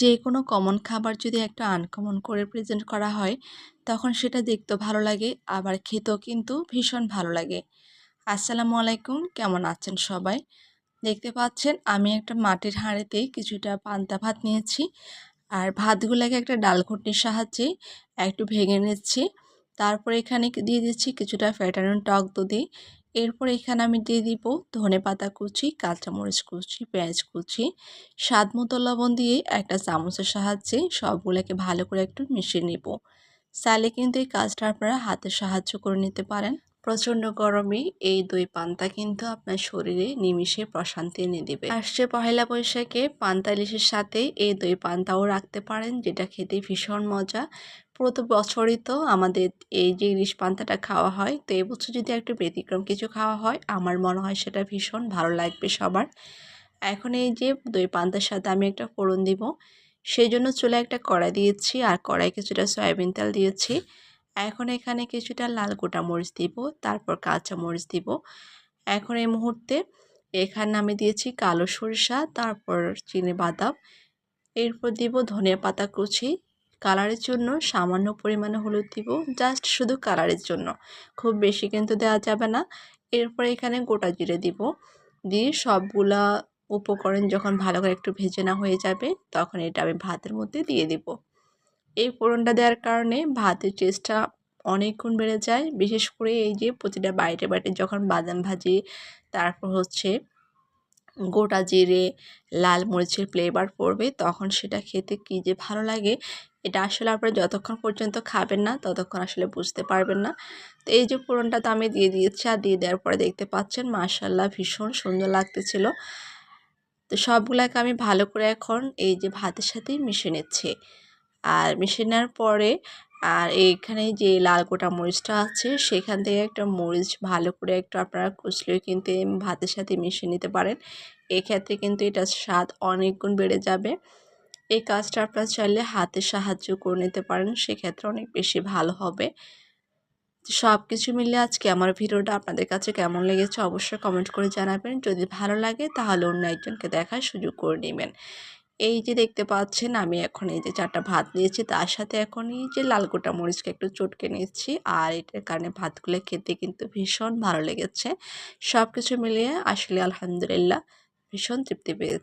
যে কোনো কমন খাবার যদি একটা আনকমন করে প্রেজেন্ট করা হয়, তখন সেটা দেখতেও ভালো লাগে, আবার খেতেও কিন্তু ভীষণ ভালো লাগে। আসসালামু আলাইকুম, কেমন আছেন সবাই? দেখতে পাচ্ছেন, আমি একটা মাটির হাঁড়িতে কিছুটা পান্তা ভাত নিয়েছি, আর ভাতগুলোকে একটা ডাল ঘুটনির সাহায্যে একটু ভেঙে নিচ্ছি। তারপর এখানে দিয়ে দিচ্ছি কিছুটা ফ্যাটানো টক দুধি এরপর এখানে আমি দিয়ে দিব ধনে পাতা কুচি, কাঁচামরিচ কুচি, পেঁয়াজ কুচি। স্বাদ মতো লবণ দিয়ে একটা চামচের সাহায্যে সবগুলোকে ভালো করে একটু মিশিয়ে নেব। চাইলে কিন্তু এই কাজটা আপনারা হাতে সাহায্য করে নিতে পারেন। প্রচণ্ড গরমে এই দই পান্তা কিন্তু আপনার শরীরে নিমিষে প্রশান্তি এনে দেবে। আসছে পহেলা বৈশাখে পান্তা ইলিশের সাথে এই দই পান্তাও রাখতে পারেন, যেটা খেতে ভীষণ মজা। প্রত বছরই তো আমাদের এই যে ইলিশ পান্তাটা খাওয়া হয়। তো এবছর যদি একটু ব্যতিক্রম কিছু খাওয়া হয়, আমার মনে হয় সেটা ভীষণ ভালো লাগবে সবার। এখন এই যে দই পান্তার সাথে আমি একটা ফোড়ন দিব সেই জন্য চুলে একটা কড়াই দিয়েছি আর কড়াই কিছুটা সয়াবিন তেল দিয়েছি। এখন এখানে কিছুটা লাল গোটা মরিচ দিব, তারপর কাঁচা মরিচ দিব। এখন এই মুহূর্তে এখানে আমি দিয়েছি কালো সরিষা, তারপর চিনি বাদাম। এরপর দিব ধনিয়া পাতা কুচি কালারের জন্য সামান্য পরিমাণে হলুদ দিব জাস্ট শুধু কালারের জন্য। খুব বেশি কিন্তু দেওয়া যাবে না। এরপর এখানে গোটা জিরে দিব। দিয়ে সবগুলা উপকরণ যখন ভালো করে একটু ভেজে না হয়ে যাবে, তখন এটা আমি ভাতের মধ্যে দিয়ে দিব। এই ফোড়নটা দেওয়ার কারণে ভাতের টেস্টটা অনেকক্ষণ বেড়ে যায়। বিশেষ করে এই যে প্রতিটা বাইটে বাইটে যখন বাদাম ভাজি, তারপর হচ্ছে গোটা জিরে, লাল মরিচের ফ্লেভার পড়বে, তখন সেটা খেতে কী যে ভালো লাগে এটা আসলে আপনারা যতক্ষণ পর্যন্ত খাবেন না, ততক্ষণ আসলে বুঝতে পারবেন না। তো এই যে ফোড়নটা তো আমি দিয়ে দিয়েছি আর দিয়ে দেওয়ার পরে দেখতে পাচ্ছেন মার্শাল্লাহ ভীষণ সুন্দর লাগতেছিল। তো সবগুলোকে আমি ভালো করে এখন এই যে ভাতের সাথেই মিশে নিচ্ছি। আর মিশে নেওয়ার পরে আর এইখানে যে লাল গোটা মরিচটা আছে, সেখান থেকে একটা মরিচ ভালো করে একটু আপনারা কুচলেও কিন্তু ভাতের সাথে মিশিয়ে নিতে পারেন। এক্ষেত্রে কিন্তু এটা স্বাদ অনেক গুণ বেড়ে যাবে। এই কাজটা আপনারা চাইলে হাতে সাহায্য করে নিতে পারেন, সেক্ষেত্রে অনেক বেশি ভালো হবে। সব কিছু মিলে আজকে আমার ভিডিওটা আপনাদের কাছে কেমন লেগেছে অবশ্যই কমেন্ট করে জানাবেন। যদি ভালো লাগে তাহলে অন্য একজনকে দেখার সুযোগ করে নেবেন। এই যে দেখতে পাচ্ছেন, আমি এখন এই যে চারটা ভাত নিয়েছি, তার সাথে এখন এই যে লাল গোটা মরিচকে একটু চটকে নিচ্ছি। আর এটার কারণে ভাতগুলো খেতে কিন্তু ভীষণ ভালো লেগেছে। সব কিছু মিলিয়ে আসলে আলহামদুলিল্লাহ ভীষণ তৃপ্তি পেয়েছে।